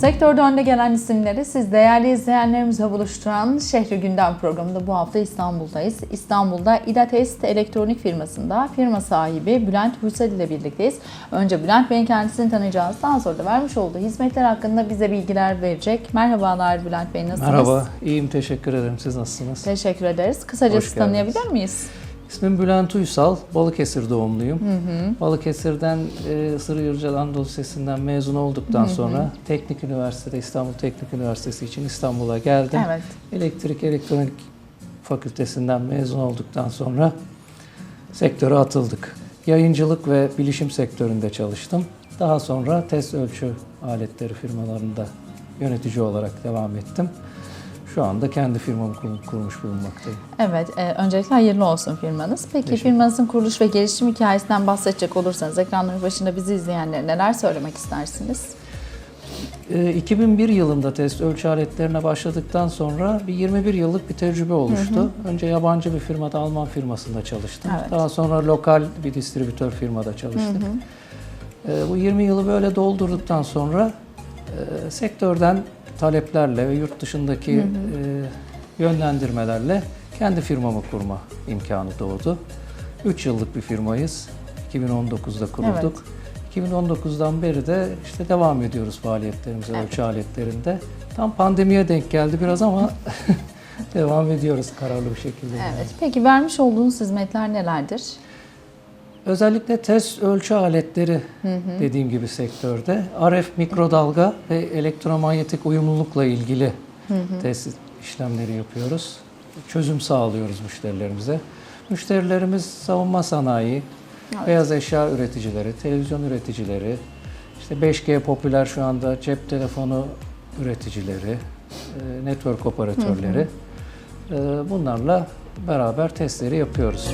Sektörde önde gelen isimleri siz değerli izleyenlerimizle buluşturan Şehri Gündem programında bu hafta İstanbul'dayız. İstanbul'da İDA Test elektronik firmasında firma sahibi Bülent Huysal ile birlikteyiz. Önce Bülent Bey'in kendisini tanıyacağız. Daha sonra da vermiş olduğu hizmetler hakkında bize bilgiler verecek. Merhabalar Bülent Bey nasılsınız? Merhaba, iyiyim teşekkür ederim. Siz nasılsınız? Teşekkür ederiz. Kısaca Hoş sizi tanıyabilir miyiz? İsmim Bülent Uysal, Balıkesir doğumluyum. Balıkesir'den e, Isırı Yırcalı Anadolu Lisesi'nden mezun olduktan sonra Teknik Üniversitede, İstanbul Teknik Üniversitesi için İstanbul'a geldim. Evet. Elektrik Elektronik Fakültesinden mezun olduktan sonra sektöre atıldık. Yayıncılık ve bilişim sektöründe çalıştım. Daha sonra test ölçü aletleri firmalarında yönetici olarak devam ettim. Şu anda kendi firmamı kur- kurmuş bulunmaktayım. Evet, e, öncelikle hayırlı olsun firmanız. Peki firmanızın kuruluş ve gelişim hikayesinden bahsedecek olursanız ekranların başında bizi izleyenlere neler söylemek istersiniz? Ee, 2001 yılında test ölçü aletlerine başladıktan sonra bir 21 yıllık bir tecrübe oluştu. Önce yabancı bir firmada, Alman firmasında çalıştım. Evet. Daha sonra lokal bir distribütör firmada çalıştık. Ee, bu 20 yılı böyle doldurduktan sonra e, sektörden taleplerle ve yurt dışındaki e, yönlendirmelerle kendi firmamı kurma imkanı doğdu. 3 yıllık bir firmayız. 2019'da kurulduk. 2019'dan beri de işte devam ediyoruz faaliyetlerimize Evet. ölçü aletlerinde. Tam pandemiye denk geldi biraz ama devam ediyoruz kararlı bir şekilde. Evet. Peki vermiş olduğunuz hizmetler nelerdir? Özellikle test ölçü aletleri dediğim gibi sektörde RF mikrodalga ve elektromanyetik uyumlulukla ilgili test işlemleri yapıyoruz. Çözüm sağlıyoruz müşterilerimize. Müşterilerimiz savunma sanayi, Evet. beyaz eşya üreticileri, televizyon üreticileri, işte 5G popüler şu anda cep telefonu üreticileri, e, network operatörleri. E, Bunlarla beraber testleri yapıyoruz.